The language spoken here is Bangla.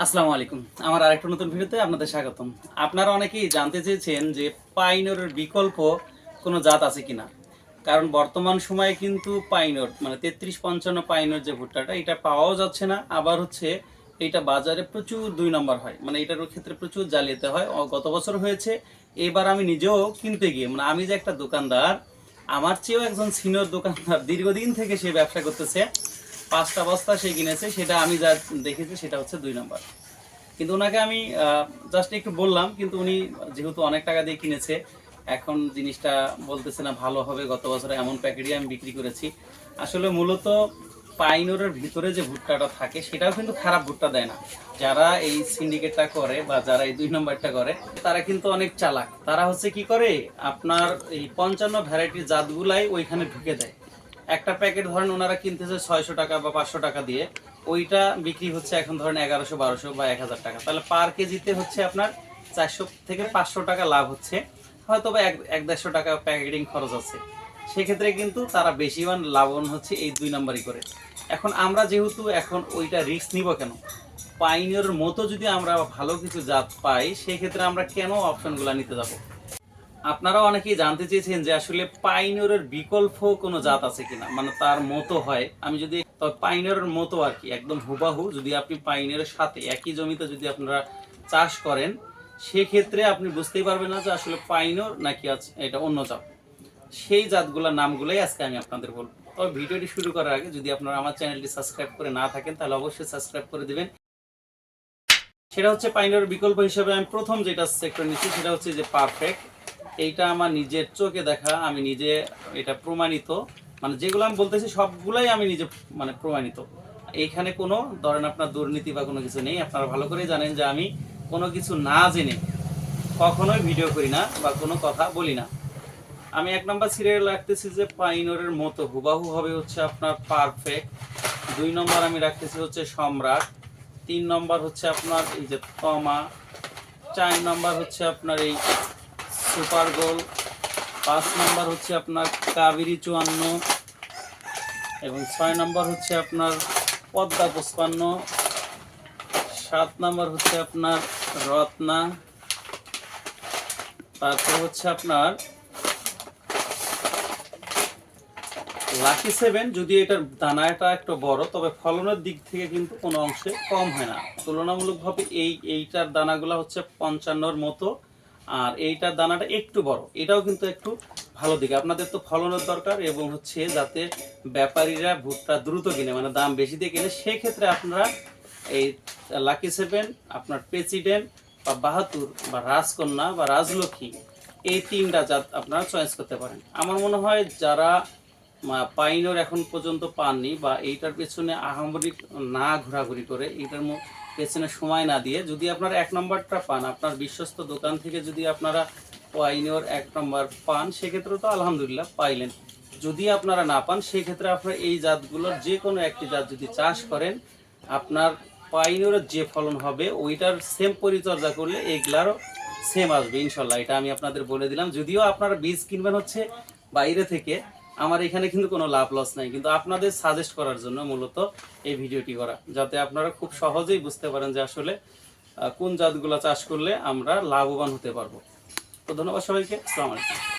আসসালামু আলাইকুম। আমার আরেকটা নতুন ভিডিওতে আপনাদের স্বাগতম। আপনারা অনেকেই জানতে চেয়েছেন যে পাইনরের বিকল্প কোনো জাত আছে কিনা। কারণ বর্তমান সময়ে কিন্তু পাইনর মানে তেত্রিশ পঞ্চান্ন পাইনর যে ভুট্টাটা, এটা পাওয়াও যাচ্ছে না। আবার হচ্ছে এটা বাজারে প্রচুর দুই নম্বর হয়। মানে এটার ক্ষেত্রে প্রচুর জালিয়াতে হয়। গত বছর হয়েছে। এবার আমি নিজেও কিনতে গিয়ে মানে আমি যে একটা দোকানদার, আমার চেয়েও একজন সিনিয়র দোকানদার দীর্ঘদিন থেকে সে ব্যবসা করতেছে। পাঁচটা বস্তা সে কিনেছে, সেটা আমি যা দেখেছি সেটা হচ্ছে দুই নম্বর। কিন্তু ওনাকে আমি জাস্ট একটু বললাম, কিন্তু উনি যেহেতু অনেক টাকা দিয়ে কিনেছে, এখন জিনিসটা বলতেছে না ভালো হবে, গত বছরে এমন প্যাকেটই আমি বিক্রি করেছি। আসলে মূলত পাইনোরের ভিতরে যে ভুট্টাটা থাকে, সেটাও কিন্তু খারাপ ভুট্টা দেয় না। যারা এই সিন্ডিকেটটা করে বা যারা এই দুই নম্বরটা করে, তারা কিন্তু অনেক চালাক। তারা হচ্ছে কি করে, আপনার এই পঞ্চান্ন ভ্যারাইটির জাতগুলাই ওইখানে ঢুকে দেয়। একটা প্যাকেট ধরেন ওনারা কিনতেছে ছয়শো টাকা বা পাঁচশো টাকা দিয়ে, ওইটা বিক্রি হচ্ছে এখন ধরেন এগারোশো, বারোশো বা এক হাজার টাকা। তাহলে পার কেজিতে হচ্ছে আপনার চারশো থেকে পাঁচশো টাকা লাভ হচ্ছে। হয়তো বা এক এক দেড়শো টাকা প্যাকেটিং খরচ আছে। সেক্ষেত্রে কিন্তু তারা বেশি মান লাভবান হচ্ছে এই দুই নাম্বারই করে। এখন আমরা যেহেতু এখন ওইটা রিস্ক নিব কেন? পাইনিয়র মতো যদি আমরা ভালো কিছু জাত পাই, সেক্ষেত্রে আমরা কেন অপশনগুলো নিতে যাব? আপনারা অনেকেই জানতে চেয়েছেন যে আসলে পাইনিয়রের বিকল্প কোনো জাত আছে কিনা মানে তার মতো হয়। আমি যদি পাইনিয়রের মতো আর কি, একদম হুবাহু, যদি আপনি পাইনিয়রের সাথে একই জমিতে যদি আপনারা চাষ করেন, সেক্ষেত্রে আপনি বুঝতেই পারবেন না যে আসলে পাইনর নাকি আছে এটা অন্য জাত। সেই জাতগুলোর নামগুলোই আজকে আমি আপনাদের বলব। তবে ভিডিওটি শুরু করার আগে যদি আপনারা আমার চ্যানেলটি সাবস্ক্রাইব করে না থাকেন, তাহলে অবশ্যই সাবস্ক্রাইব করে দিবেন। সেটা হচ্ছে পাইনের বিকল্প হিসেবে আমি প্রথম যেটা সেক্টর নিচ্ছি, সেটা হচ্ছে যে পারফেক্ট এইটা আমার নিজের চোখে দেখা, আমি নিজে এটা প্রমাণিত। মানে যেগুলো আমি বলতেছি সবগুলাই আমি নিজে মানে প্রমাণিত। এইখানে কোনো, ধরেন আপনার দুর্নীতি বা কোনো কিছু নেই, আপনারা ভালো করেই জানেন যে আমি কোনো কিছু না জেনে কখনোই ভিডিও করি না বা কোনো কথা বলি না। আমি এক নম্বর সিরিয়াল রাখতেছি যে পাইনরের মতো, হুবাহু হবে হচ্ছে আপনার পারফেক্ট দুই নম্বর আমি রাখতেছি হচ্ছে সম্রাট। তিন নম্বর হচ্ছে আপনার এই যে তমা। চার নম্বর হচ্ছে আপনার এই সুপার গোল। পাঁচ নম্বর হচ্ছে আপনার কাবেরি চুয়ান্ন এবং ছয় নম্বর হচ্ছে আপনার পদ্মা পঁচপান্ন সাত নম্বর হচ্ছে আপনার রত্না। তারপর হচ্ছে আপনার লাকি সেভেন, যদি এটার দানাটা একটু বড়, তবে ফলনের দিক থেকে কিন্তু কোনো অংশে কম হয় না। তুলনামূলকভাবে এই, এইটার দানাগুলো হচ্ছে পঞ্চান্নর মতো। আর এইটার দানাটা একটু বড়। এটাও কিন্তু একটু ভালো দিকে। আপনাদের তো ফলনের দরকার এবং হচ্ছে যাতে ব্যাপারীরা ভুট্টা দ্রুত কিনে মানে দাম বেশি দিয়ে কিনে, সেক্ষেত্রে আপনারা এই লাকি সেভেন, আপনার প্রেসিডেন্ট বা বাহাতুর বা রাজকন্যা বা রাজলক্ষ্মী, এই তিনটা জাত আপনারা চয়েস করতে পারেন। আমার মনে হয় যারা পাইনর এখন পর্যন্ত পাননি বা এইটার পেছনে আহামরিক না ঘোরাঘুরি করে, এইটার পেছনে সময় না দিয়ে যদি আপনারা এক নম্বরটা পান, আপনার বিশ্বস্ত দোকান থেকে যদি আপনারা পাইনর এক নম্বর পান, সেক্ষেত্রে তো আলহামদুলিল্লাহ পাইলেন। যদি আপনারা না পান, সেক্ষেত্রে আপনারা এই জাতগুলোর যে কোনো একটি জাত যদি চাষ করেন, আপনার পাইনরের যে ফলন হবে, ওইটার সেম পরিচর্যা করলে এইগুলারও সেম আসবে, ইনশাল্লাহ। এটা আমি আপনাদের বলে দিলাম। যদিও আপনারা বীজ কিনবেন হচ্ছে বাইরে থেকে আমার এখানে কিন্তু কোনো লাভ লস নাই। কিন্তু আপনাদের সাজেস্ট করার জন্য মূলত এই ভিডিওটি করা, যাতে আপনারা খুব সহজেই বুঝতে পারেন যে আসলে কোন জাতগুলো চাষ করলে আমরা লাভবান হতে পারব। তো ধন্যবাদ সবাইকে। আসসালামু আলাইকুম।